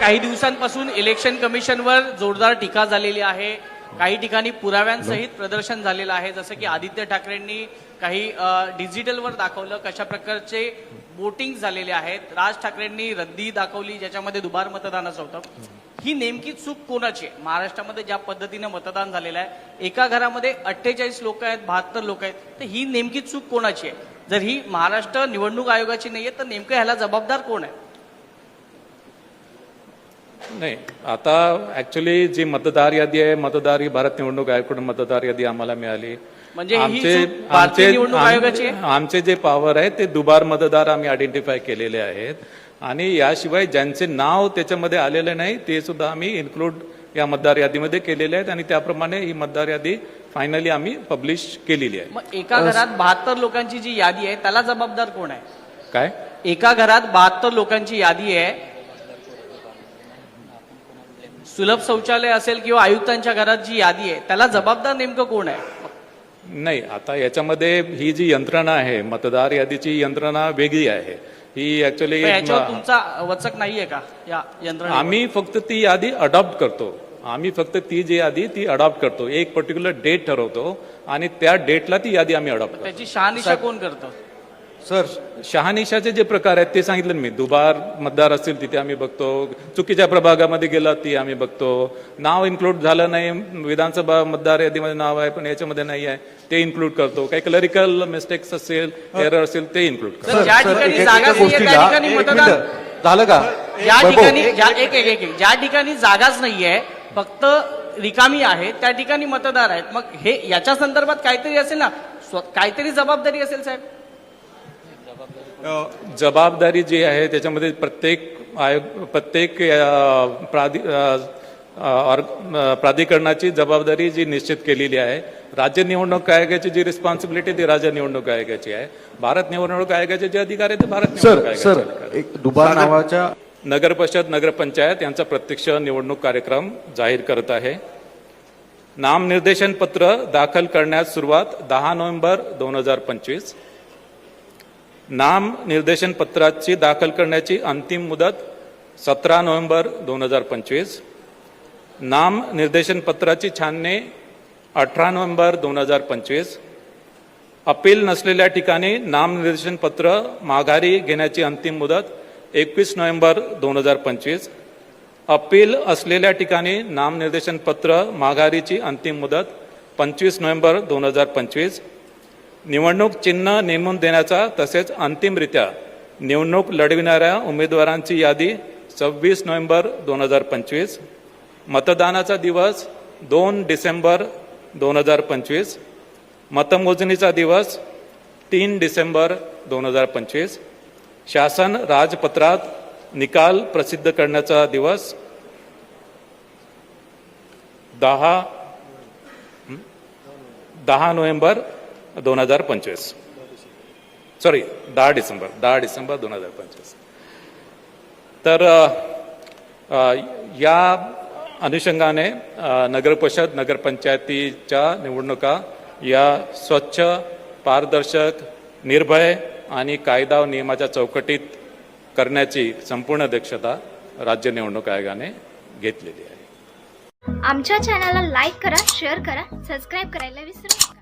काही दिवसांपासून इलेक्शन कमिशनवर जोरदार टीका झालेली आहे. काही ठिकाणी पुराव्यांसहित प्रदर्शन झालेलं आहे. जसं की आदित्य ठाकरेंनी काही डिजिटलवर दाखवलं कशा प्रकारचे वोटिंग झालेले आहेत. राज ठाकरेंनी रद्दी दाखवली ज्याच्यामध्ये दुबार मतदानाचं होतं. ही नेमकी चूक कोणाची आहे? महाराष्ट्रामध्ये ज्या पद्धतीनं मतदान झालेलं आहे एका घरामध्ये अठ्ठेचाळीस लोक आहेत बहात्तर लोक आहेत तर ही नेमकी चूक कोणाची आहे? जर ही महाराष्ट्र निवडणूक आयोगाची नाहीये तर नेमकं ह्याला जबाबदार कोण आहे? नाही आता ऍक्च्युली जी मतदार यादी आहे मतदार ही भारत निवडणूक आयोगाकडून मतदार यादी आम्हाला मिळाली. म्हणजे ही चूक भारतीय निवडणूक आयोगाची? आहे? आमचे जे पॉवर आहे ते दुबार मतदार आम्ही आयडेंटिफाय केलेले आहेत. आणि याशिवाय ज्यांचे नाव त्याच्यामध्ये आलेले नाही ते सुद्धा आम्ही इन्क्लूड या मतदार यादीमध्ये केलेले आहेत. आणि त्याप्रमाणे ही मतदार यादी फायनली आम्ही पब्लिश केलेली आहे. मग एका घरात बहात्तर लोकांची जी यादी आहे त्याला जबाबदार कोण आहे? काय? एका घरात बहात्तर लोकांची यादी आहे सुलभ शौचालय असेल किंवा आयुक्तांच्या घरात जी यादी आहे त्याला जबाबदार नेमकं कोण आहे? नाही आता याच्यामध्ये ही जी यंत्रणा आहे मतदार यादीची यंत्रणा वेगळी आहे. ही ऍक्च्युली तुमचा वचक नाहीये का या यंत्रणा आम्ही फक्त ती यादी अडॉप्ट करतो. आम्ही फक्त ती जी यादी ती अडॉप्ट करतो. एक पर्टिक्युलर डेट ठरवतो आणि त्या डेटला ती यादी आम्ही अडॉप्ट करतो. त्याची शहानिशा कोण करतं? सर शहानिशाचे जे प्रकार आहेत ते सांगितलं मी. दुबार मतदार असतील तिथे आम्ही बघतो. चुकीच्या प्रभागामध्ये गेला ती आम्ही बघतो. नाव इन्क्लूड झालं नाही. विधानसभा मतदार यादीमध्ये नाव आहे पण याच्यामध्ये नाही आहे. ते इन्क्लूड करतो. काही क्लरिकल मिस्टेक्स असेल एरर असेल ते इन्क्लूड करतो. झालं का? ज्या ठिकाणी ज्या एक एक एक. ज्या ठिकाणी जागाच नाहीये फक्त रिकामी आहे त्या ठिकाणी मतदार आहेत. मग हे याच्या संदर्भात काहीतरी असेल ना? काहीतरी जबाबदारी असेल साहेब. जबाबदारी? जी आहे त्याच्यामध्ये प्रत्येक आयोग प्रत्येक प्राधि प्राधिकरणाची जबाबदारी जी निश्चित केलेली आहे राज्य निवडणूक आयोगाची जी रिस्पॉन्सिबिलिटी ती राज्य निवडणूक आयोगाची आहे. भारत निवडणूक आयोगाचे जे अधिकार आहे ते भारत निवडणूक सर आयोगाचे सर अधिकार आहेत. एक दुबार नावाच्या नगर परिषद नगरपंचायत यांचा प्रत्यक्ष निवडणूक कार्यक्रम जाहीर करत आहे. नामनिर्देशन पत्र दाखल करण्यास सुरुवात दहा नोव्हेंबर दोन हजार पंचवीस. नाम निर्देशन पत्राची दाखल करण्याची अंतिम मुदत सतरा नोव्हेंबर दोन हजार पंचवीस. नाम निर्देशन पत्राची छाननी अठरा नोव्हेंबर दोन हजार पंचवीस. अपील नसलेल्या ठिकाणी नामनिर्देशन पत्र माघारी घेण्याची अंतिम मुदत एकवीस नोव्हेंबर दोन हजार पंचवीस. अपील असलेल्या ठिकाणी नामनिर्देशन पत्र माघारीची अंतिम मुदत पंचवीस नोव्हेंबर दोन हजार पंचवीस. निवडणूक चिन्ह नेमून देण्याचा तसेच अंतिमरित्या निवडणूक लढविणाऱ्या उमेदवारांची यादी सव्वीस नोव्हेंबर दोन हजार पंचवीस मतदानाचा दिवस दोन डिसेंबर दोन हजार पंचवीस मतमोजणीचा दिवस तीन डिसेंबर दोन हजार पंचवीस शासन राजपत्रात निकाल प्रसिद्ध करण्याचा दिवस दहा दहा नोव्हेंबर दोन हजार पंचवीस. सॉरी दहा डिसेंबर दहा डिसेंबर दोन हजार पंचवीस. तर या अनुषंगाने नगरपरिषद नगरपंचायतीच्या निवडणुका या स्वच्छ पारदर्शक निर्भय आणि कायदा व नियमाच्या चौकटीत करण्याची संपूर्ण दक्षता राज्य निवडणूक आयोगाने घेतलेली आहे. आमच्या चॅनलला लाईक करा शेअर करा सबस्क्राईब करायला विसरू नका.